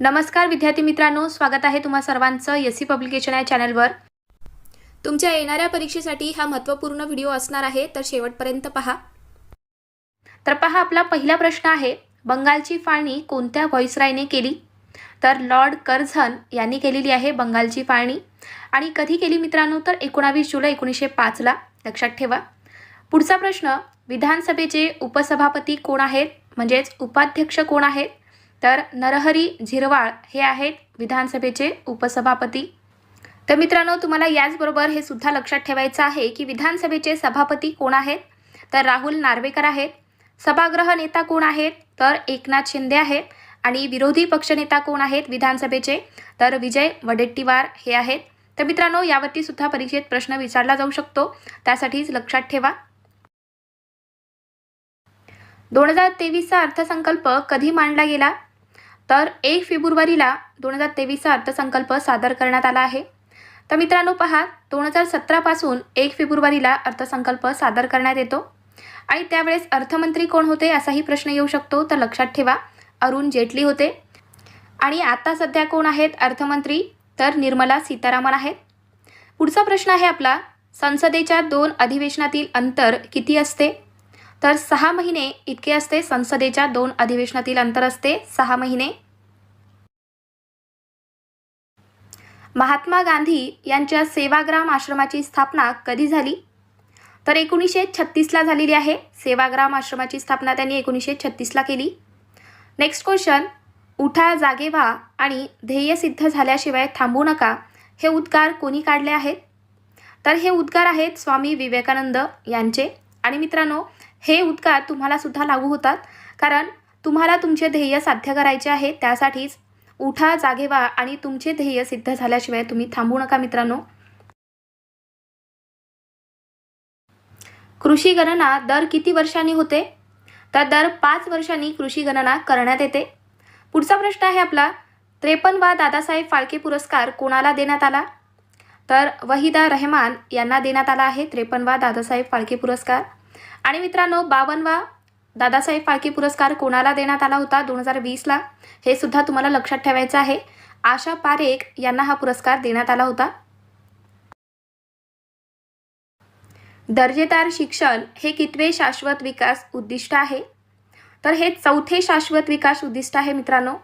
नमस्कार विद्यार्थी मित्रांनो स्वागत आहे तुम्हा सर्वांचं एस सी पब्लिकेशन या चॅनलवर. तुमच्या येणाऱ्या परीक्षेसाठी हा महत्त्वपूर्ण व्हिडिओ असणार आहे तर शेवटपर्यंत पहा. तर पहा आपला पहिला प्रश्न आहे बंगालची फाळणी कोणत्या व्हॉइसरायने केली? तर लॉर्ड कर्झन यांनी केलेली आहे बंगालची फाळणी. आणि कधी केली मित्रांनो? तर एकोणावीस जुलै एकोणीसशे पाचला. लक्षात ठेवा. पुढचा प्रश्न विधानसभेचे उपसभापती कोण आहेत? म्हणजेच उपाध्यक्ष कोण आहेत? तर नरहरी झिरवाळ हे आहेत विधानसभेचे उपसभापती. तर मित्रांनो तुम्हाला याचबरोबर हे सुद्धा लक्षात ठेवायचं आहे की विधानसभेचे सभापती कोण आहेत? तर राहुल नार्वेकर आहेत. सभागृह नेता कोण आहेत? तर एकनाथ शिंदे आहेत. आणि विरोधी पक्षनेता कोण आहेत? विधानसभेचे. तर विजय वडेट्टीवार हे आहेत. तर मित्रांनो यावरती सुद्धा परीक्षेत प्रश्न विचारला जाऊ शकतो. त्यासाठीच लक्षात ठेवा. दोन हजार तेवीसचा अर्थसंकल्प कधी मांडला गेला? तर एक फेब्रुवारीला दोन हजार तेवीसचा अर्थसंकल्प सादर करण्यात आला आहे. तर मित्रांनो पहा दोन हजार सतरापासून एक फेब्रुवारीला अर्थसंकल्प सादर करण्यात येतो. आणि त्यावेळेस अर्थमंत्री कोण होते असाही प्रश्न येऊ शकतो तर लक्षात ठेवा अरुण जेटली होते. आणि आता सध्या कोण आहेत अर्थमंत्री? तर निर्मला सीतारामन आहेत. पुढचा प्रश्न आहे आपला संसदेच्या दोन अधिवेशनातील अंतर किती असते? तर सहा महिने इतके असते संसदेच्या दोन अधिवेशनातील अंतर असते. सहा महिने. महात्मा गांधी यांच्या सेवाग्राम आश्रमाची स्थापना कधी झाली? तर एकोणीसशे छत्तीसला झालेली आहे. सेवाग्राम आश्रमाची स्थापना त्यांनी एकोणीसशे छत्तीसला केली. नेक्स्ट क्वेश्चन उठा जागे व्हा आणि ध्येय सिद्ध झाल्याशिवाय थांबू नका. हे उद्गार कोणी काढले आहेत? तर हे उद्गार आहेत स्वामी विवेकानंद यांचे. आणि मित्रांनो हे उद्गार तुम्हाला सुद्धा लागू होतात. कारण तुम्हाला तुमचे ध्येय साध्य करायचे आहे त्यासाठीच उठा जागे व्हा आणि तुमचे ध्येय सिद्ध झाल्याशिवाय तुम्ही थांबू नका मित्रांनो. कृषी गणना दर किती वर्षांनी होते? तर दर पाच वर्षांनी कृषी गणना करण्यात येते. पुढचा प्रश्न आहे आपला त्रेपन्नवा दादासाहेब फाळके पुरस्कार कोणाला देण्यात आला? तर वहिदा रहमान यांना देण्यात आला आहे त्रेपन्नवा दादासाहेब फाळके पुरस्कार. आणि मित्रांनो बावनवा दादासाहेब फाळके पुरस्कार कोणाला देण्यात आला होता दोन हजार वीसला? हे सुद्धा तुम्हाला लक्षात ठेवायचं आहे. आशा पारेख यांना हा पुरस्कार देण्यात आला होता. दर्जेदार शिक्षण हे कितवे शाश्वत विकास उद्दिष्ट आहे? तर हे चौथे शाश्वत विकास उद्दिष्ट आहे मित्रांनो.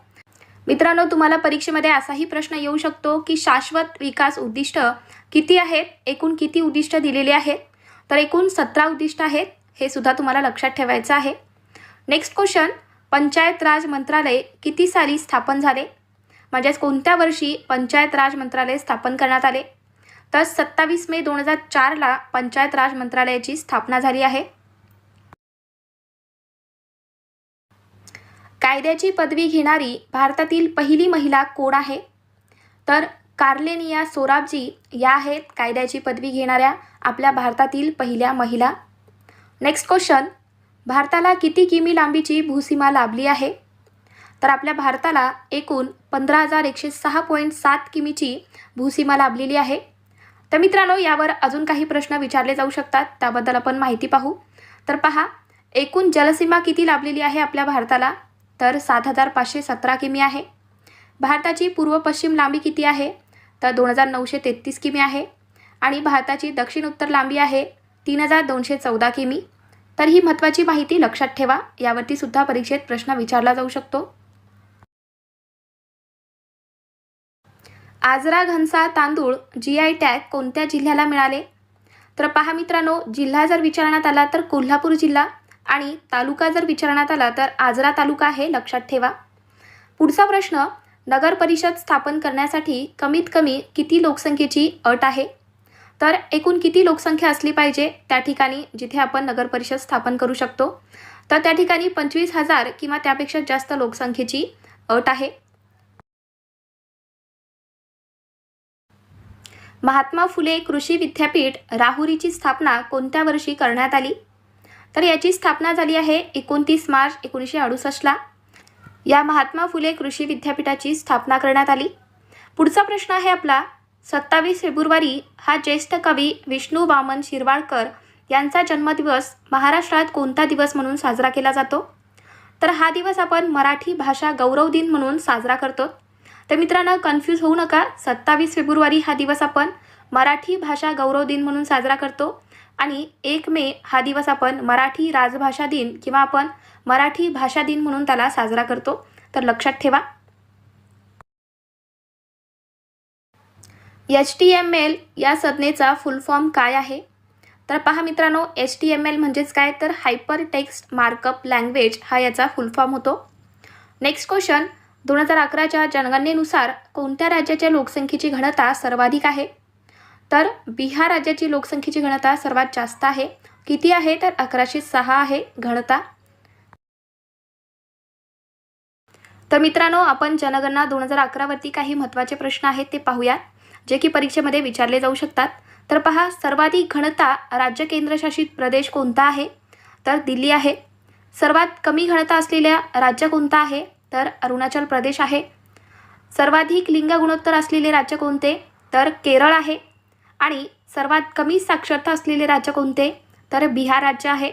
मित्रांनो तुम्हाला परीक्षेमध्ये असाही प्रश्न येऊ शकतो की शाश्वत विकास उद्दिष्ट किती आहेत? एकूण किती उद्दिष्ट दिलेली आहेत? तर एकूण सतरा उद्दिष्ट आहेत. हे सुद्धा तुम्हाला लक्षात ठेवायचं आहे. नेक्स्ट क्वेश्चन पंचायत राज मंत्रालय किती साली स्थापन झाले? म्हणजेच कोणत्या वर्षी पंचायत राज मंत्रालय स्थापन करण्यात आले? तर सत्तावीस मे दोन हजार चारला पंचायत राज मंत्रालयाची स्थापना झाली आहे. कायद्याची पदवी घेणारी भारतातील पहिली महिला कोण आहे? तर कार्लेनिया सोराबजी या आहेत कायद्याची पदवी घेणाऱ्या आपल्या भारतातील पहिल्या महिला. नेक्स्ट क्वेश्चन भारताला किती किमी लांबीची भूसीमा लाभली आहे? तर आपल्या भारताला एकूण पंधरा हजार एकशे सहा पॉईंट सात किमीची भूसीमा लाभलेली आहे. तर मित्रांनो यावर अजून काही प्रश्न विचारले जाऊ शकतात. त्याबद्दल आपण माहिती पाहू. तर पहा एकूण जलसीमा किती लाभलेली आहे आपल्या भारताला? तर सात हजार पाचशे सतरा किमी आहे. भारताची पूर्व पश्चिम लांबी किती आहे? तर दोन हजार नऊशे तेहतीस किमी आहे. आणि भारताची दक्षिण उत्तर लांबी आहे तीन हजार दोनशे चौदा किमी. तर ही महत्त्वाची माहिती लक्षात ठेवा. यावरती सुद्धा परीक्षेत प्रश्न विचारला जाऊ शकतो. आजरा घनसा तांदूळ जी आय टॅग कोणत्या जिल्ह्याला मिळाले? तर पहा मित्रांनो जिल्हा जर विचारण्यात आला तर कोल्हापूर जिल्हा आणि तालुका जर विचारण्यात आला तर आजरा तालुका आहे लक्षात ठेवा. पुढचा प्रश्न नगर परिषद स्थापन करण्यासाठी कमीत कमी किती लोकसंख्येची अट आहे? तर एकूण किती लोकसंख्या असली पाहिजे त्या ठिकाणी जिथे आपण नगर परिषद स्थापन करू शकतो? तर त्या ठिकाणी पंचवीस हजार किंवा त्यापेक्षा जास्त लोकसंख्येची अट आहे. महात्मा फुले कृषी विद्यापीठ राहुरीची स्थापना कोणत्या वर्षी करण्यात आली? तर याची स्थापना झाली आहे एकोणतीस मार्च एकोणीसशे अडुसष्टला. या महात्मा फुले कृषी विद्यापीठाची स्थापना करण्यात आली. पुढचा प्रश्न आहे आपला सत्तावीस फेब्रुवारी हा ज्येष्ठ कवी विष्णू वामन शिरवाळकर यांचा जन्मदिवस महाराष्ट्रात कोणता दिवस म्हणून साजरा केला जातो? तर हा दिवस आपण मराठी भाषा गौरव दिन म्हणून साजरा करतो. तर मित्रांनो कन्फ्यूज होऊ नका. सत्तावीस फेब्रुवारी हा दिवस आपण मराठी भाषा गौरव दिन म्हणून साजरा करतो आणि एक मे हा दिवस आपण मराठी राजभाषा दिन किंवा आपण मराठी भाषा दिन म्हणून त्याला साजरा करतो. तर लक्षात ठेवा. एच टी एम एल या संज्ञेचा फुल फॉर्म काय आहे? तर पहा मित्रांनो एच टी एम एल म्हणजेच काय? तर हायपर टेक्स्ट मार्कअप लँग्वेज हा याचा फुल फॉर्म होतो. नेक्स्ट क्वेश्चन दोन हजार अकराच्या जनगणनेनुसार कोणत्या राज्याच्या लोकसंख्येची घनता सर्वाधिक आहे? तर बिहार राज्याची लोकसंख्येची घनता सर्वात जास्त आहे. किती आहे? तर अकराशे सहा आहे घनता. तर मित्रांनो आपण जनगणना दोन हजार अकरावरती काही महत्त्वाचे प्रश्न आहेत ते पाहूया जे की परीक्षेमध्ये विचारले जाऊ शकतात. तर पहा सर्वाधिक घनता राज्य केंद्रशासित प्रदेश कोणता आहे? तर दिल्ली आहे. सर्वात कमी घनता असलेल्या राज्य कोणता आहे? तर अरुणाचल प्रदेश आहे. सर्वाधिक लिंग गुणोत्तर असलेले राज्य कोणते? तर केरळ आहे. आणि सर्वात कमी साक्षरता असलेले राज्य कोणते? तर बिहार राज्य आहे.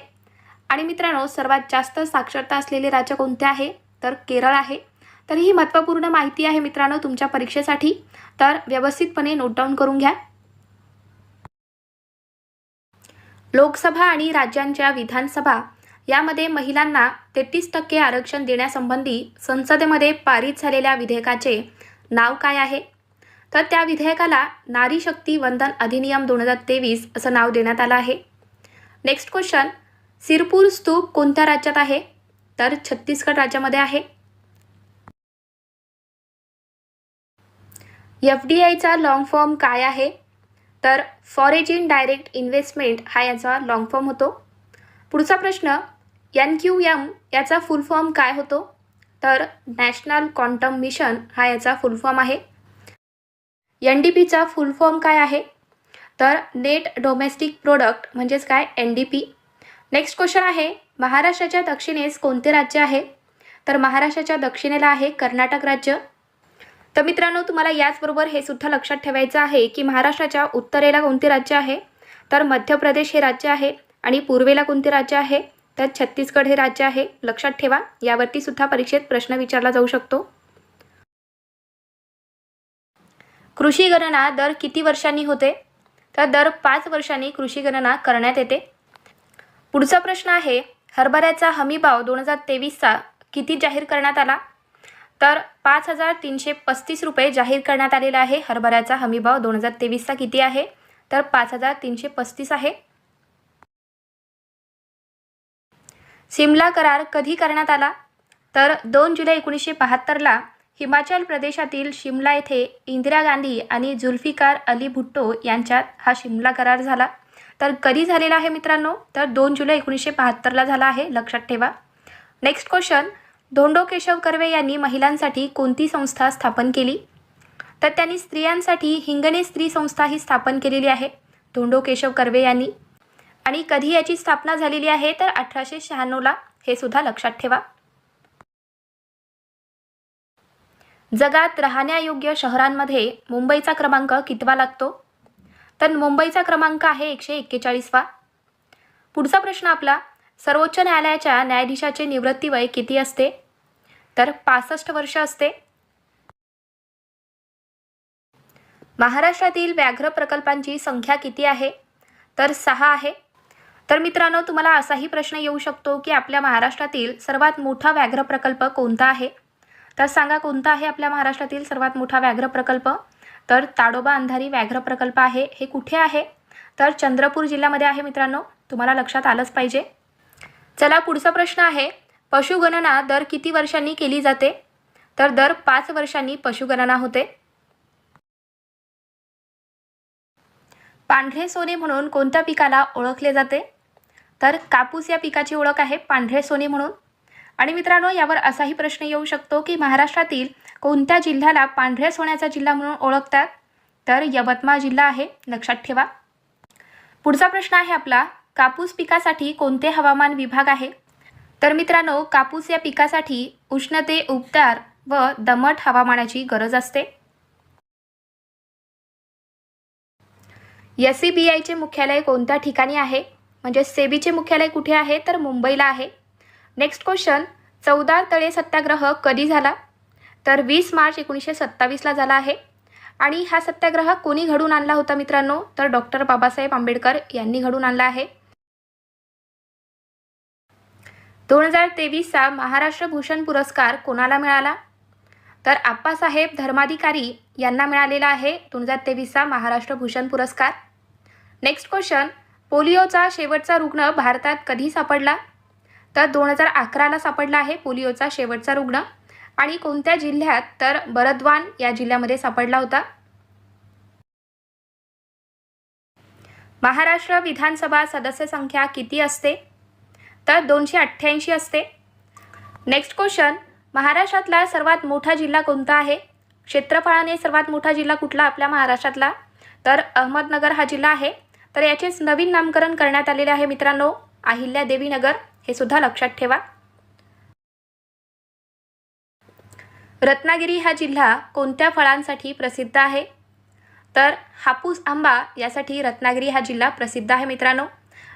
आणि मित्रांनो सर्वात जास्त साक्षरता असलेले राज्य कोणते आहे? तर केरळ आहे. तर ही महत्त्वपूर्ण माहिती आहे मित्रांनो तुमच्या परीक्षेसाठी. तर व्यवस्थितपणे नोट डाऊन करून घ्या. लोकसभा आणि राज्यांच्या विधानसभा यामध्ये महिलांना तेहतीस टक्के आरक्षण देण्यासंबंधी संसदेमध्ये पारित झालेल्या विधेयकाचे नाव काय आहे? तर त्या विधेयकाला नारी शक्ती वंदन अधिनियम दोन हजार तेवीस असं नाव देण्यात आलं आहे. नेक्स्ट क्वेश्चन सिरपूर स्तूप कोणत्या राज्यात आहे? तर छत्तीसगड राज्यामध्ये आहे. एफ डी आयचा लाँग फॉर्म काय आहे? तर फॉरेजिन डायरेक्ट इन्व्हेस्टमेंट हा याचा लाँग फॉर्म होतो. पुढचा प्रश्न एन क्यू एम याचा फुल फॉर्म काय होतो? तर नॅशनल क्वांटम मिशन हा याचा फुल फॉर्म आहे. एन डी पीचा फुल फॉर्म काय आहे? तर नेट डोमेस्टिक प्रोडक्ट म्हणजेच काय? N D P next question आहे महाराष्ट्राच्या दक्षिणेस कोणते राज्य आहे? तर महाराष्ट्राच्या दक्षिणेला आहे कर्नाटक राज्य. तर मित्रांनो तुम्हाला याचबरोबर हे सुद्धा लक्षात ठेवायचं आहे की महाराष्ट्राच्या उत्तरेला कोणते राज्य आहे? तर मध्य प्रदेश हे राज्य आहे आणि पूर्वेला कोणते राज्य आहे? तर छत्तीसगड हे राज्य आहे. लक्षात ठेवा यावरती सुद्धा परीक्षेत प्रश्न विचारला जाऊ शकतो. कृषी गणना दर किती वर्षांनी होते? तर दर पाच वर्षांनी कृषी गणना करण्यात येते. पुढचा प्रश्न आहे हरभऱ्याचा हमीभाव दोन हजार तेवीसचा किती जाहीर करण्यात आला? तर पाच हजार तीनशे पस्तीस रुपये जाहीर करण्यात आलेला आहे. हरभऱ्याचा हमीभाव दोन हजार तेवीसचा किती आहे? तर पाच हजार तीनशे पस्तीस आहे. सिमला करार कधी करण्यात आला? तर दोन जुलै एकोणीसशे बहात्तरला हिमाचल प्रदेशातील शिमला येथे इंदिरा गांधी आणि जुल्फिकार अली भुट्टो यांच्यात हा शिमला करार झाला. तर कधी झालेला आहे मित्रांनो? तर दोन जुलै एकोणीसशे बहात्तरला झाला आहे. लक्षात ठेवा. नेक्स्ट क्वेश्चन धोंडो केशव कर्वे यांनी महिलांसाठी कोणती संस्था स्थापन केली? तर त्यांनी स्त्रियांसाठी हिंगणे स्त्री संस्था ही स्थापन केलेली आहे धोंडो केशव कर्वे यांनी. आणि कधी याची स्थापना झालेली आहे तर अठराशे शहाण्णवला हे सुद्धा लक्षात ठेवा. जगात राहण्यायोग्य शहरांमध्ये मुंबईचा क्रमांक कितवा लागतो? तर मुंबईचा क्रमांक आहे एकशे एक्केचाळीसवा. पुढचा प्रश्न आपला सर्वोच्च न्यायालयाच्या न्यायाधीशाचे निवृत्ती वय किती असते? तर पासष्ट वर्ष असते. महाराष्ट्रातील व्याघ्र प्रकल्पांची संख्या किती आहे? तर सहा आहे. तर मित्रांनो तुम्हाला असाही प्रश्न येऊ शकतो की आपल्या महाराष्ट्रातील सर्वात मोठा व्याघ्र प्रकल्प कोणता आहे? तर सांगा कोणता आहे आपल्या महाराष्ट्रातील सर्वात मोठा व्याघ्र प्रकल्प? तर ताडोबा अंधारी व्याघ्र प्रकल्प आहे. हे कुठे आहे? तर चंद्रपूर जिल्ह्यामध्ये आहे मित्रांनो. तुम्हाला लक्षात आलंच पाहिजे. चला पुढचा प्रश्न आहे. पशुगणना दर किती वर्षांनी केली जाते? तर दर पाच वर्षांनी पशुगणना होते. पांढरे सोने म्हणून कोणत्या पिकाला ओळखले जाते? तर कापूस या पिकाची ओळख आहे पांढरे सोने म्हणून. आणि मित्रांनो यावर असाही प्रश्न येऊ शकतो की महाराष्ट्रातील कोणत्या जिल्ह्याला पांढऱ्या सोन्याचा जिल्हा म्हणून ओळखतात? तर यवतमाळ जिल्हा आहे लक्षात ठेवा. पुढचा प्रश्न आहे आपला कापूस पिकासाठी कोणते हवामान विभाग आहे? तर मित्रांनो कापूस या पिकासाठी उष्णते उबदार व दमट हवामानाची गरज असते. एस सी बी आयचे मुख्यालय कोणत्या ठिकाणी आहे? म्हणजे सेबीचे मुख्यालय कुठे आहे? तर मुंबईला आहे. नेक्स्ट क्वेश्चन चौदा तळे सत्याग्रह कधी झाला? तर वीस मार्च एकोणीसशे सत्तावीसला झाला आहे. आणि हा सत्याग्रह कोणी घडून आणला होता मित्रांनो? तर डॉक्टर बाबासाहेब आंबेडकर यांनी घडून आणला आहे. दोन हजार तेवीसचा महाराष्ट्र भूषण पुरस्कार कोणाला मिळाला? तर आप्पासाहेब धर्माधिकारी यांना मिळालेला आहे दोन हजार तेवीसचा महाराष्ट्र भूषण पुरस्कार. नेक्स्ट क्वेश्चन पोलिओचा शेवटचा रुग्ण भारतात कधी सापडला? तर दोन हजार अकराला सापडला आहे पोलिओचा शेवटचा रुग्ण. आणि कोणत्या जिल्ह्यात? तर बरद्वान या जिल्ह्यामध्ये सापडला होता. महाराष्ट्र विधानसभा सदस्य संख्या किती असते? तर दोनशे अठ्ठ्याऐंशी असते. नेक्स्ट क्वेश्चन महाराष्ट्रातला सर्वात मोठा जिल्हा कोणता आहे? क्षेत्रफळाने सर्वात मोठा जिल्हा कुठला आपल्या महाराष्ट्रातला? तर अहमदनगर हा जिल्हा आहे. तर याचेच नवीन नामकरण करण्यात आलेले आहे मित्रांनो. अहिल्या देवीनगर हे सुद्धा लक्षात ठेवा. रत्नागिरी हा जिल्हा कोणत्या फळांसाठी प्रसिद्ध आहे? तर हापूस आंबा यासाठी रत्नागिरी हा जिल्हा प्रसिद्ध आहे मित्रांनो.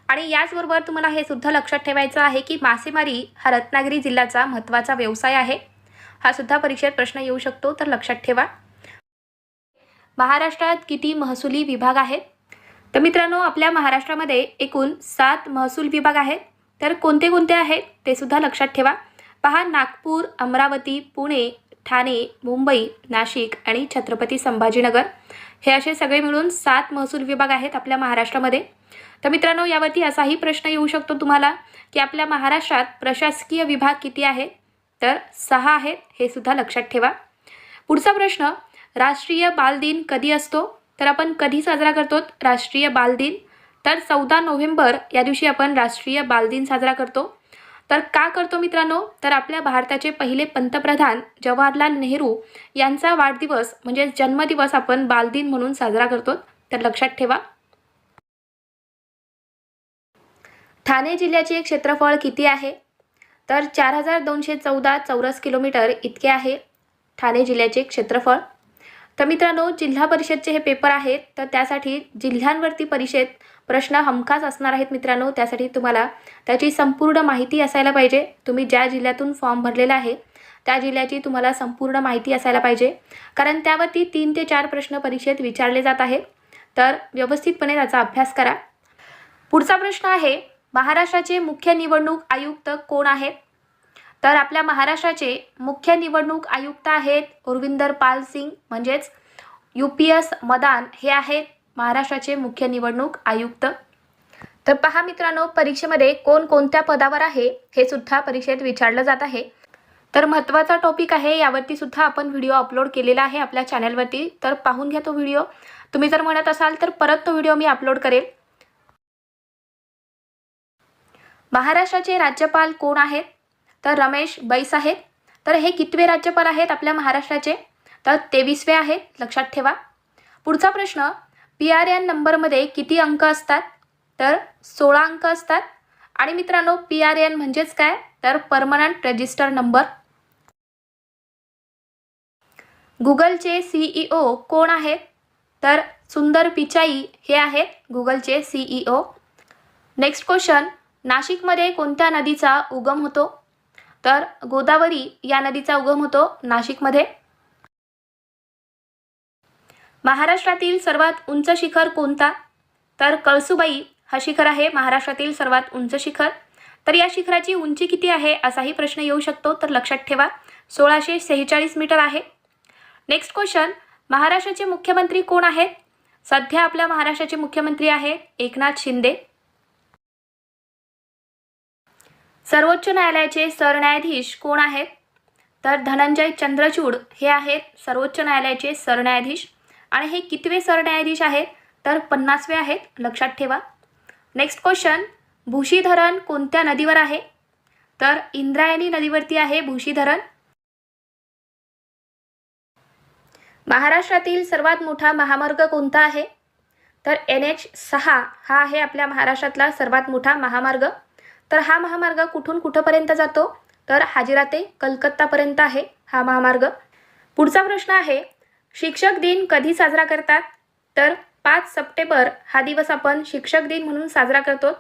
आणि याचबरोबर तुम्हाला हे सुद्धा लक्षात ठेवायचं आहे की मासेमारी हा रत्नागिरी जिल्ह्याचा महत्त्वाचा व्यवसाय आहे. हा सुद्धा परीक्षेत प्रश्न येऊ शकतो तर लक्षात ठेवा. महाराष्ट्रात किती महसुली विभाग आहेत? तर मित्रांनो आपल्या महाराष्ट्रामध्ये एकूण सात महसूल विभाग आहेत. तर कोणते कोणते आहेत ते सुद्धा लक्षात ठेवा. पहा नागपूर अमरावती पुणे ठाणे मुंबई नाशिक आणि छत्रपती संभाजीनगर. हे असे सगळे मिळून सात महसूल विभाग आहेत आपल्या महाराष्ट्रामध्ये. तर मित्रांनो यावरती असाही प्रश्न येऊ शकतो तुम्हाला की आपल्या महाराष्ट्रात प्रशासकीय विभाग किती आहेत तर सहा आहेत हे सुद्धा लक्षात ठेवा. पुढचा प्रश्न राष्ट्रीय बालदिन कधी असतो? तर आपण कधी साजरा करतो? राष्ट्रीय बालदिन तर चौदा नोव्हेंबर या दिवशी आपण राष्ट्रीय बालदिन साजरा करतो. तर का करतो मित्रांनो? तर आपल्या भारताचे पहिले पंतप्रधान जवाहरलाल नेहरू यांचा वाढदिवस म्हणजे जन्मदिवस आपण बालदिन म्हणून साजरा करतो. तर लक्षात ठेवा. ठाणे जिल्ह्याचे क्षेत्रफळ किती आहे? तर चार हजार दोनशे चौदा चौरस किलोमीटर इतके आहे ठाणे जिल्ह्याचे क्षेत्रफळ. तर मित्रांनो जिल्हा परिषदचे हे पेपर आहेत तर त्यासाठी जिल्ह्यांवरती परिषद प्रश्न हमखास असणार आहेत मित्रांनो त्यासाठी तुम्हाला त्याची संपूर्ण माहिती असायला पाहिजे. तुम्ही ज्या जिल्ह्यातून फॉर्म भरलेला आहे त्या जिल्ह्याची तुम्हाला संपूर्ण माहिती असायला पाहिजे. कारण त्यावरती तीन ते चार प्रश्न परीक्षेत विचारले जात आहेत तर व्यवस्थितपणे त्याचा अभ्यास करा. पुढचा प्रश्न आहे महाराष्ट्राचे मुख्य निवडणूक आयुक्त कोण आहेत? तर आपल्या महाराष्ट्राचे मुख्य निवडणूक आयुक्त आहेत उर्विंदर पाल सिंग. म्हणजेच यू पी एस मदान हे आहेत महाराष्ट्राचे मुख्य निवडणूक आयुक्त. तर पहा मित्रांनो परीक्षेमध्ये कोण कोणत्या पदावर आहे हे सुद्धा परीक्षेत विचारलं जात आहे. तर महत्त्वाचा टॉपिक आहे यावरती सुद्धा आपण व्हिडिओ अपलोड केलेला आहे आपल्या चॅनलवरती तर पाहून घ्या तो व्हिडिओ तुम्ही जर म्हणत असाल तर परत तो व्हिडिओ मी अपलोड करेल. महाराष्ट्राचे राज्यपाल कोण आहेत? तर रमेश बैस आहेत. तर हे कितवे राज्यपाल आहेत आपल्या महाराष्ट्राचे? तर तेवीसवे आहेत लक्षात ठेवा. पुढचा प्रश्न पी आर एन नंबरमध्ये किती अंक असतात? तर सोळा अंक असतात. आणि मित्रांनो पी आर एन म्हणजेच काय? तर परमनंट रजिस्टर नंबर. गुगलचे सीईओ कोण आहेत? तर सुंदर पिचाई हे आहेत गुगलचे सीईओ नेक्स्ट क्वेश्चन नाशिकमध्ये कोणत्या नदीचा उगम होतो? तर गोदावरी या नदीचा उगम होतो नाशिकमध्ये. महाराष्ट्रातील सर्वात उंच शिखर कोणता? तर कळसुबाई हा शिखर आहे महाराष्ट्रातील सर्वात उंच शिखर. तर या शिखराची उंची किती आहे असाही प्रश्न येऊ शकतो तर लक्षात ठेवा. सोळाशे सेहेचाळीस मीटर आहे. नेक्स्ट क्वेश्चन महाराष्ट्राचे मुख्यमंत्री कोण आहेत? सध्या आपल्या महाराष्ट्राचे मुख्यमंत्री आहेत एकनाथ शिंदे. सर्वोच्च न्यायालयाचे सरन्यायाधीश कोण आहेत? तर धनंजय चंद्रचूड हे आहेत सर्वोच्च न्यायालयाचे सरन्यायाधीश. आणि हे कितवे सरन्यायाधीश आहेत? तर पन्नासवे आहेत लक्षात ठेवा. नेक्स्ट क्वेश्चन भूशी धरण कोणत्या नदीवर आहे? तर इंद्रायणी नदीवरती आहे भूशी धरण महाराष्ट्रातील सर्वात मोठा महामार्ग कोणता आहे? तर एन एच सहा हा आहे आपल्या महाराष्ट्रातला सर्वात मोठा महामार्ग. तर हा महामार्ग कुठून कुठंपर्यंत जातो? तर हाजिरा ते कलकत्तापर्यंत आहे हा महामार्ग. पुढचा प्रश्न आहे शिक्षक दिन कधी साजरा करतात? तर पाच सप्टेंबर हा दिवस आपण शिक्षक दिन म्हणून साजरा करतो.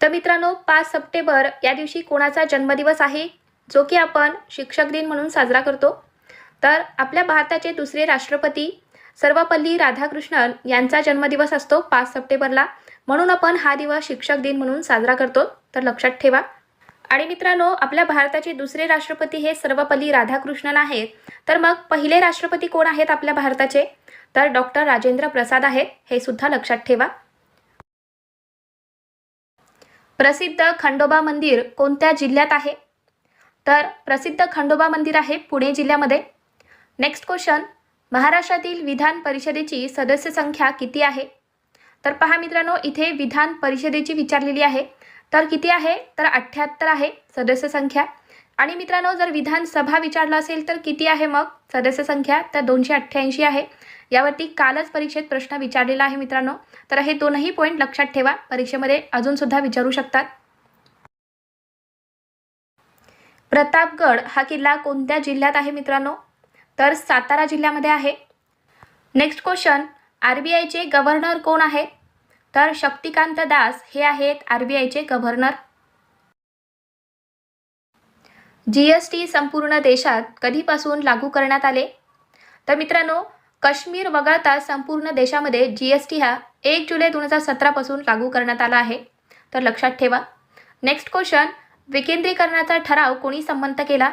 तर मित्रांनो पाच सप्टेंबर या दिवशी कोणाचा जन्मदिवस आहे? जो की आपण शिक्षक दिन म्हणून साजरा करतो. तर आपल्या भारताचे दुसरे राष्ट्रपती सर्वपल्ली राधाकृष्णन यांचा जन्मदिवस असतो पाच सप्टेंबरला. म्हणून आपण हा दिवस शिक्षक दिन म्हणून साजरा करतो. तर लक्षात ठेवा. आणि मित्रांनो आपल्या भारताचे दुसरे राष्ट्रपती हे सर्वपल्ली राधाकृष्णन आहेत. तर मग पहिले राष्ट्रपती कोण आहेत आपल्या भारताचे? तर डॉक्टर राजेंद्र प्रसाद आहेत हे सुद्धा लक्षात ठेवा. प्रसिद्ध खंडोबा मंदिर कोणत्या जिल्ह्यात आहे? तर प्रसिद्ध खंडोबा मंदिर आहे पुणे जिल्ह्यामध्ये. नेक्स्ट क्वेश्चन महाराष्ट्रातील विधान परिषदेची सदस्य संख्या किती आहे? तर पहा मित्रांनो इथे विधान परिषदेची विचारलेली आहे. तर किती आहे? तर अठ्ठ्याहत्तर आहे सदस्य संख्या. आणि मित्रांनो जर विधानसभा विचारलं असेल तर किती आहे मग? सदस्य संख्या तर दोनशे अठ्ठ्याऐंशी आहे. यावरती कालच परीक्षेत प्रश्न विचारलेला आहे मित्रांनो. तर हे दोनही पॉईंट लक्षात ठेवा. परीक्षेमध्ये अजूनसुद्धा विचारू शकतात. प्रतापगड हा किल्ला कोणत्या जिल्ह्यात आहे मित्रांनो? तर सातारा जिल्ह्यामध्ये आहे. नेक्स्ट क्वेश्चन आर बी आयचे गव्हर्नर कोण आहेत तर शक्तिकांत दास हे आहेत आर बी आयचे गव्हर्नर जी एस टी संपूर्ण देशात कधीपासून लागू करण्यात आले? तर मित्रांनो काश्मीर वगळता संपूर्ण देशामध्ये जी एस टी हा एक जुलै दोन हजार सतरापासून लागू करण्यात आला आहे. तर लक्षात ठेवा. नेक्स्ट क्वेश्चन विकेंद्रीकरणाचा ठराव कोणी संमत केला?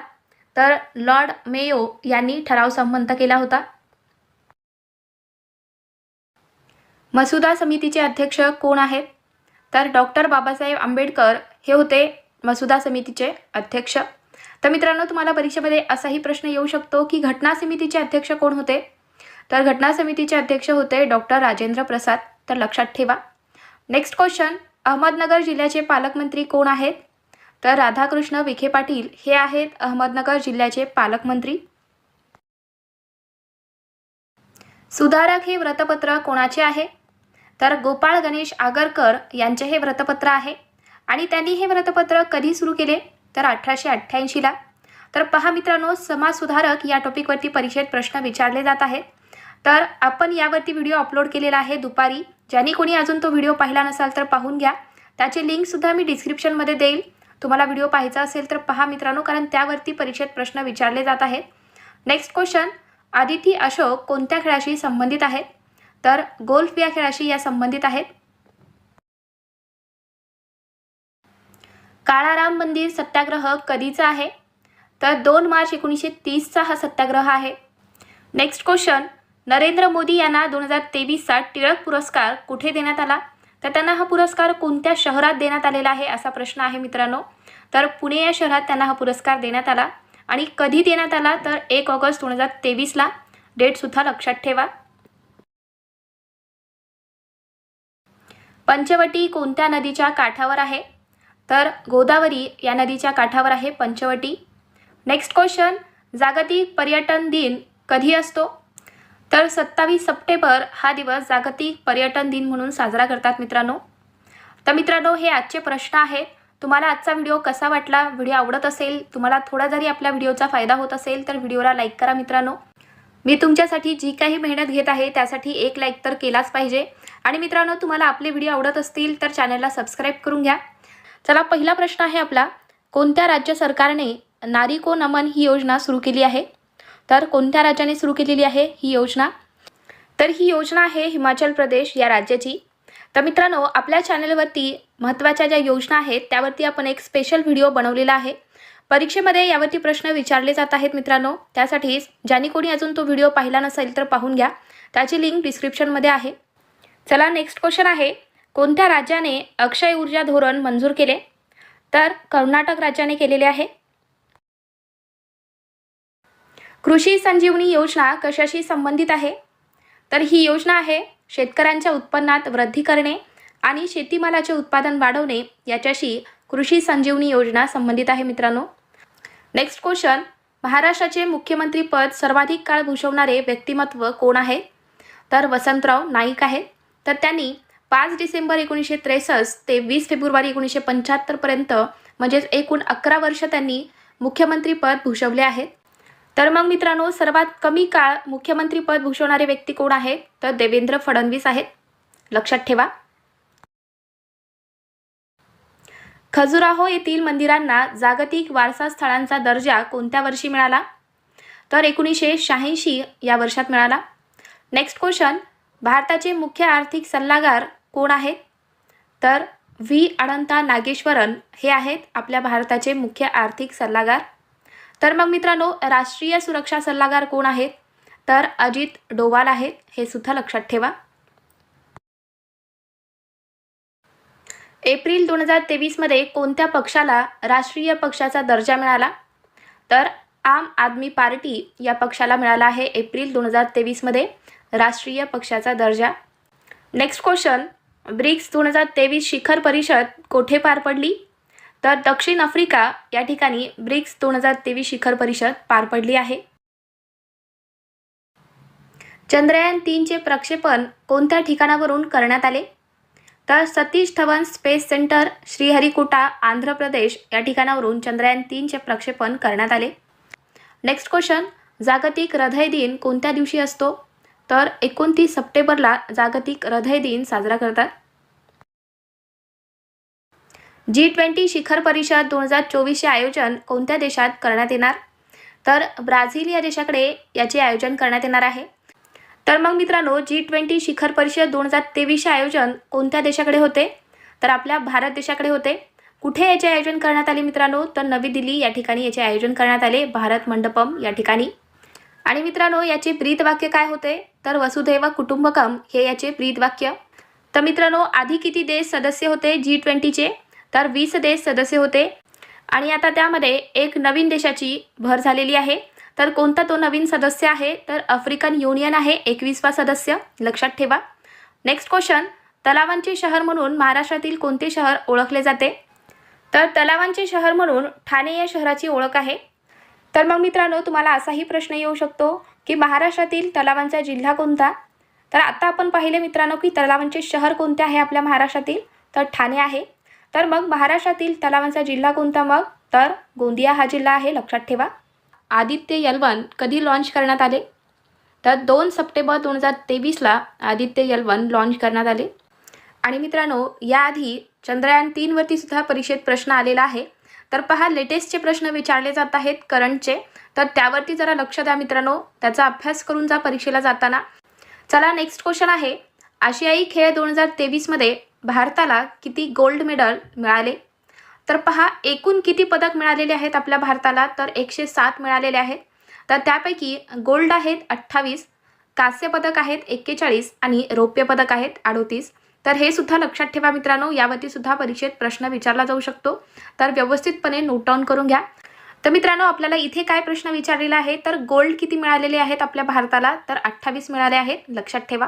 तर लॉर्ड मेयो यांनी ठराव संमत केला होता. मसुदा समितीचे अध्यक्ष कोण आहेत? तर डॉक्टर बाबासाहेब आंबेडकर हे होते मसुदा समितीचे अध्यक्ष. तर मित्रांनो तुम्हाला परीक्षेमध्ये असाही प्रश्न येऊ शकतो की घटना समितीचे अध्यक्ष कोण होते? तर घटना समितीचे अध्यक्ष होते डॉक्टर राजेंद्र प्रसाद. तर लक्षात ठेवा. नेक्स्ट क्वेश्चन अहमदनगर जिल्ह्याचे पालकमंत्री कोण आहेत? तर राधाकृष्ण विखे पाटील हे आहेत अहमदनगर जिल्ह्याचे पालकमंत्री. सुधारक हे व्रतपत्र कोणाचे आहे? तर गोपाळ गणेश आगरकर यांचे हे व्रतपत्र आहे. आणि त्यांनी हे व्रतपत्र कधी सुरू केले? तर अठराशे अठ्ठ्याऐंशीला तर पहा मित्रांनो समाजसुधारक या टॉपिकवरती परीक्षेत प्रश्न विचारले जात आहेत. तर आपण यावरती व्हिडिओ अपलोड केलेला आहे दुपारी. ज्यांनी कोणी अजून तो व्हिडिओ पाहिला नसाल तर पाहून घ्या. त्याची लिंकसुद्धा मी डिस्क्रिप्शनमध्ये देईल. तुम्हाला व्हिडिओ पाहायचा असेल तर पहा मित्रांनो कारण त्यावरती परीक्षेत प्रश्न विचारले जात आहेत. नेक्स्ट क्वेश्चन आदिती अशोक कोणत्या खेळाशी संबंधित आहेत? तर गोल्फ या खेळाशी या संबंधित आहेत. काळाराम मंदिर सत्याग्रह कधीचा आहे? तर दोन मार्च एकोणीसशे तीसचा हा सत्याग्रह आहे. नेक्स्ट क्वेश्चन नरेंद्र मोदी यांना दोन हजार तेवीसचा टिळक पुरस्कार कुठे देण्यात आला? तर त्यांना हा पुरस्कार कोणत्या शहरात देण्यात आलेला आहे असा प्रश्न आहे मित्रांनो. तर पुणे या शहरात त्यांना हा पुरस्कार देण्यात आला. आणि कधी देण्यात आला? तर एक ऑगस्ट दोन हजार तेवीसला. डेटसुद्धा लक्षात ठेवा. पंचवटी कोणत्या नदीच्या काठावर आहे? तर गोदावरी या नदीच्या काठावर आहे पंचवटी. नेक्स्ट क्वेश्चन जागतिक पर्यटन दिन कधी असतो? तर सत्तावीस सप्टेंबर हा दिवस जागतिक पर्यटन दिन म्हणून साजरा करतात मित्रांनो. तर मित्रांनो हे आजचे प्रश्न आहेत. तुम्हाला आजचा व्हिडिओ कसा वाटला? व्हिडिओ आवडत असेल तुम्हाला थोडा जरी आपल्या व्हिडिओचा फायदा होत असेल तर व्हिडिओला लाईक करा मित्रांनो. मी तुमच्यासाठी जी काही मेहनत घेत आहे त्यासाठी एक लाईक तर केलाच पाहिजे. आणि मित्रांनो तुम्हाला आपले व्हिडिओ आवडत असतील तर चॅनलला सबस्क्राईब करून घ्या. चला पहिला प्रश्न आहे आपला. कोणत्या राज्य सरकारने नारी को नमन ही योजना सुरू केली आहे? तर कोणत्या राज्याने सुरू केलेली आहे ही योजना? तर ही योजना आहे हिमाचल प्रदेश या राज्याची. तर मित्रांनो आपल्या चॅनलवरती महत्त्वाच्या ज्या योजना आहेत त्यावरती आपण एक स्पेशल व्हिडिओ बनवलेला आहे. परीक्षेमध्ये यावरती प्रश्न विचारले जात आहेत मित्रांनो. त्यासाठीच ज्यांनी कोणी अजून तो व्हिडिओ पाहिला नसेल तर पाहून घ्या. त्याची लिंक डिस्क्रिप्शनमध्ये आहे. चला नेक्स्ट क्वेश्चन आहे. कोणत्या राज्याने अक्षय ऊर्जा धोरण मंजूर केले? तर कर्नाटक राज्याने केलेले आहे. कृषी संजीवनी योजना कशाशी संबंधित आहे? तर ही योजना आहे शेतकऱ्यांच्या उत्पन्नात वृद्धी करणे आणि शेतीमालाचे उत्पादन वाढवणे याच्याशी कृषी संजीवनी योजना संबंधित आहे मित्रांनो. नेक्स्ट क्वेश्चन महाराष्ट्राचे मुख्यमंत्रीपद सर्वाधिक काळ भूषवणारे व्यक्तिमत्व कोण आहे? तर वसंतराव नाईक आहे. तर त्यांनी पाच डिसेंबर एकोणीसशे त्रेसष्ट ते वीस फेब्रुवारी एकोणीसशे पंच्याहत्तरपर्यंत म्हणजेच एकूण अकरा वर्ष त्यांनी मुख्यमंत्रीपद भूषवले आहेत तर मग मित्रांनो सर्वात कमी काळ मुख्यमंत्रीपद भूषवणारे व्यक्ती कोण आहे? तर देवेंद्र फडणवीस आहेत. लक्षात ठेवा. खजुराहो येथील मंदिरांना जागतिक वारसा स्थळांचा दर्जा कोणत्या वर्षी मिळाला? तर एकोणीसशे शहाऐंशी या वर्षात मिळाला. नेक्स्ट क्वेश्चन भारताचे मुख्य आर्थिक सल्लागार कोण आहेत? तर व्ही. अनंता नागेश्वरन हे आहेत आपल्या भारताचे मुख्य आर्थिक सल्लागार. तर मग मित्रांनो राष्ट्रीय सुरक्षा सल्लागार कोण आहेत? तर अजित डोवाल आहेत हे सुद्धा लक्षात ठेवा. एप्रिल दोन हजार तेवीसमध्ये कोणत्या पक्षाला राष्ट्रीय पक्षाचा दर्जा मिळाला? तर आम आदमी पार्टी या पक्षाला मिळाला आहे एप्रिल दोन हजार तेवीसमध्ये राष्ट्रीय पक्षाचा दर्जा. नेक्स्ट क्वेश्चन ब्रिक्स दोन हजार तेवीस शिखर परिषद कोठे पार पडली? तर दक्षिण आफ्रिका या ठिकाणी ब्रिक्स दोन हजार तेवीस शिखर परिषद पार पडली आहे. चंद्रयान तीनचे प्रक्षेपण कोणत्या ठिकाणावरून करण्यात आले? तर सतीश धवन स्पेस सेंटर श्रीहरिकोटा आंध्र प्रदेश या ठिकाणावरून चंद्रयान तीनचे प्रक्षेपण करण्यात आले. नेक्स्ट क्वेश्चन जागतिक हृदय दिन कोणत्या दिवशी असतो? तर एकोणतीस सप्टेंबरला जागतिक हृदय दिन साजरा करतात. जी ट्वेंटी शिखर परिषद दोन हजार चोवीसचे आयोजन कोणत्या देशात करण्यात येणार? तर ब्राझील या देशाकडे याचे आयोजन करण्यात येणार आहे. तर मग मित्रांनो जी ट्वेंटी शिखर परिषद दोन हजार तेवीसचे आयोजन कोणत्या देशाकडे होते? तर आपल्या भारत देशाकडे होते. कुठे याचे आयोजन करण्यात आले मित्रांनो? तर नवी दिल्ली या ठिकाणी याचे आयोजन करण्यात आले. भारत मंडपम या ठिकाणी. आणि मित्रांनो याचे प्रीतवाक्य काय होते? तर वसुधैव कुटुंबकम हे याचे प्रीतवाक्य. तर मित्रांनो आधी किती देश सदस्य होते जी ट्वेंटीचे तर वीस देश सदस्य होते. आणि आता त्यामध्ये एक नवीन देशाची भर झालेली आहे. तर कोणता तो नवीन सदस्य आहे? तर आफ्रिकन युनियन आहे एकवीसवा सदस्य. लक्षात ठेवा. नेक्स्ट क्वेश्चन तलावांचे शहर म्हणून महाराष्ट्रातील कोणते शहर ओळखले जाते? तर तलावांचे शहर म्हणून ठाणे या शहराची ओळख आहे. तर मग मित्रांनो तुम्हाला असाही प्रश्न येऊ शकतो की महाराष्ट्रातील तलावांचा जिल्हा कोणता? तर आत्ता आपण पाहिले मित्रांनो की तलावांचे शहर कोणते आहे आपल्या महाराष्ट्रातील? तर ठाणे आहे. तर मग महाराष्ट्रातील तलावांचा जिल्हा कोणता मग? तर गोंदिया हा जिल्हा आहे लक्षात ठेवा. आदित्य यलवन कधी लॉन्च करण्यात आले? तर दोन सप्टेंबर दोन हजार तेवीसला आदित्य यलवन लॉन्च करण्यात आले. आणि मित्रांनो याआधी चंद्रयान तीनवरती सुद्धा परीक्षेत प्रश्न आलेला आहे. तर पहा लेटेस्टचे प्रश्न विचारले जात आहेत करंटचे तर त्यावरती जरा लक्ष द्या मित्रांनो. त्याचा अभ्यास करून जा परीक्षेला जाताना. चला नेक्स्ट क्वेश्चन आहे. आशियाई खेळ दोन हजार तेवीसमध्ये भारताला किती गोल्ड मेडल मिळाले? तर पहा एकूण किती पदक मिळालेले आहेत आपल्या भारताला? तर एकशे सात मिळालेले आहेत. तर त्यापैकी गोल्ड आहेत अठ्ठावीस कांस्य पदक आहेत एक्केचाळीस आणि रौप्य पदक आहेत अडोतीस. तर हे सुद्धा लक्षात ठेवा मित्रांनो यावरती सुद्धा परीक्षेत प्रश्न विचारला जाऊ शकतो. तर व्यवस्थितपणे नोट डाऊन करून घ्या. तर मित्रांनो आपल्याला इथे काय प्रश्न विचारलेला आहे? तर गोल्ड किती मिळालेले आहेत आपल्या भारताला? तर अठ्ठावीस मिळाले आहेत लक्षात ठेवा.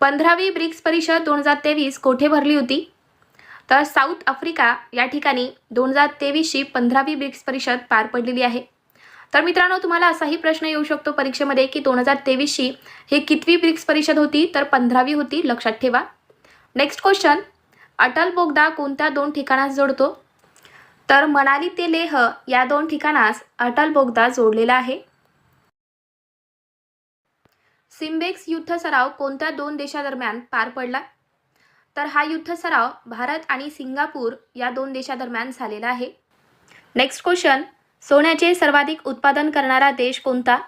पंधरावी ब्रिक्स परिषद दोन हजार तेवीस कोठे भरली होती? तर साऊथ आफ्रिका या ठिकाणी दोन हजार तेवीसची पंधरावी ब्रिक्स परिषद पार पडलेली आहे. तर मित्रांनो तुम्हाला असाही प्रश्न येऊ शकतो परीक्षेमध्ये की दोन हजार तेवीसची ही कितवी ब्रिक्स परिषद होती? तर पंधरावी होती लक्षात ठेवा. नेक्स्ट क्वेश्चन अटल बोगदा कोणत्या दोन ठिकाणास जोडतो? तर मनाली ते लेह या दोन ठिकाणास अटल बोगदा जोडलेला आहे. सिम्बेक्स युद्ध सराव कोणत्या दोन देशादरम्यान पार पडला? तर हा युद्ध सराव भारत आणि सिंगापूर या दोन देशादरम्यान झालेला आहे. नेक्स्ट क्वेश्चन सोन्याचे सर्वाधिक उत्पादन करणारा देश कोणता?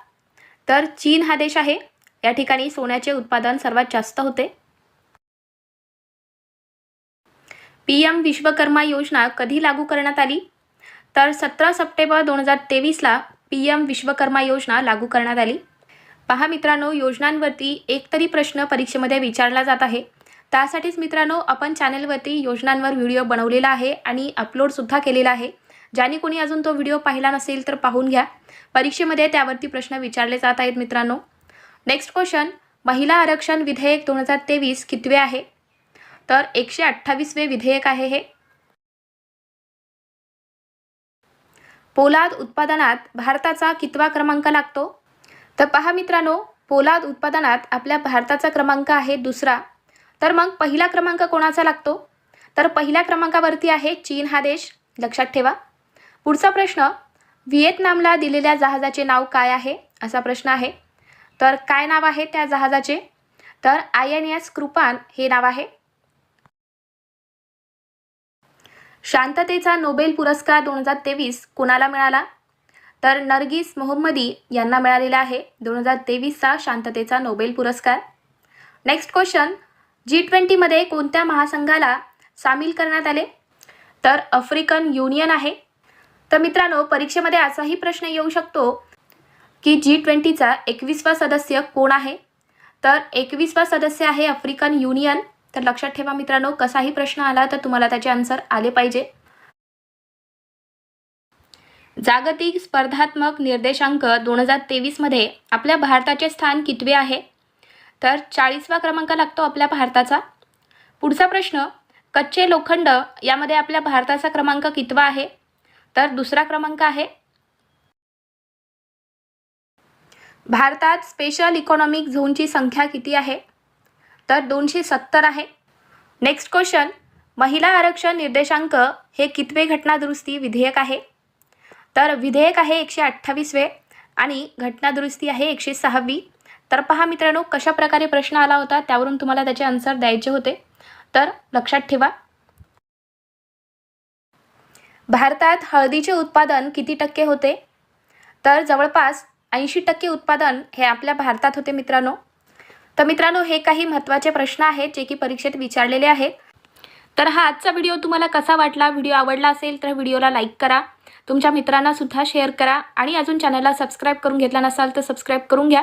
तर चीन हा देश आहे. या ठिकाणी सोन्याचे उत्पादन सर्वात जास्त होते. पी एम विश्वकर्मा योजना कधी लागू करण्यात आली? तर सतरा सप्टेंबर दोन हजार तेवीसला पी एम विश्वकर्मा योजना लागू करण्यात आली. पहा मित्रांनो योजनांवरती एकतरी प्रश्न परीक्षेमध्ये विचारला जात आहे. त्यासाठीच मित्रांनो आपण चॅनलवरती योजनांवर व्हिडिओ बनवलेला आहे आणि अपलोडसुद्धा केलेला आहे. ज्याने कोणी अजून तो व्हिडिओ पाहिला नसेल तर पाहून घ्या. परीक्षेमध्ये त्यावरती प्रश्न विचारले जात आहेत मित्रांनो. नेक्स्ट क्वेश्चन महिला आरक्षण विधेयक दोन हजार तेवीस कितवे आहे? तर एकशे अठ्ठावीसवे विधेयक आहे हे. पोलाद उत्पादनात भारताचा कितवा क्रमांक लागतो? तर पहा मित्रांनो पोलाद उत्पादनात आपल्या भारताचा क्रमांक आहे दुसरा. तर मग पहिला क्रमांक कोणाचा लागतो? तर पहिल्या क्रमांकावरती आहे चीन हा देश. लक्षात ठेवा. पुढचा प्रश्न व्हिएतनामला दिलेल्या जहाजाचे नाव काय आहे? असा प्रश्न आहे. तर काय नाव आहे त्या जहाजाचे? तर आय एन एस कृपान हे नाव आहे. शांततेचा नोबेल पुरस्कार दोन हजार तेवीस कोणाला मिळाला? तर नरगिस मोहम्मदी यांना मिळालेला आहे दोन हजार तेवीसचा शांततेचा नोबेल पुरस्कार. नेक्स्ट क्वेश्चन जी ट्वेंटीमध्ये कोणत्या महासंघाला सामील करण्यात आले? तर आफ्रिकन युनियन आहे. तर मित्रांनो परीक्षेमध्ये असाही प्रश्न येऊ शकतो की जी ट्वेंटीचा एकवीसवा सदस्य कोण आहे? तर एकवीसवा सदस्य आहे आफ्रिकन युनियन. तर लक्षात ठेवा मित्रांनो कसाही प्रश्न आला तर तुम्हाला त्याचे आन्सर आले पाहिजे. जागतिक स्पर्धात्मक निर्देशांक दोन हजार तेवीसमध्ये आपल्या भारताचे स्थान कितवे आहे? तर चाळीसवा क्रमांक लागतो आपल्या भारताचा. पुढचा प्रश्न कच्चे लोखंड यामध्ये आपल्या भारताचा क्रमांक कितवा आहे? तर दुसरा क्रमांक आहे भारतात स्पेशल इकॉनॉमिक झोनची संख्या किती आहे? तर दोनशे सत्तर आहे. नेक्स्ट क्वेश्चन महिला आरक्षण निर्देशांक हे कितवे घटनादुरुस्ती विधेयक आहे? तर विधेयक आहे एकशे अठ्ठावीसवे आणि घटनादुरुस्ती आहे एकशे सहावी. तर पहा मित्रांनो कशा प्रकारे प्रश्न आला होता त्यावरून तुम्हाला त्याचे आन्सर द्यायचे होते. तर लक्षात ठेवा. भारतात हळदीचे उत्पादन किती टक्के होते? तर जवळपास ऐंशी टक्के उत्पादन हे आपल्या भारतात होते मित्रांनो. तर मित्रांनो हे काही महत्त्वाचे प्रश्न आहेत जे की परीक्षेत विचारलेले आहेत. तर हा आजचा व्हिडिओ तुम्हाला कसा वाटला व्हिडिओ आवडला असेल तर व्हिडिओला लाईक करा. तुमच्या मित्रांनासुद्धा शेअर करा. आणि अजून चॅनलला सबस्क्राईब करून घेतला नसाल तर सबस्क्राईब करून घ्या.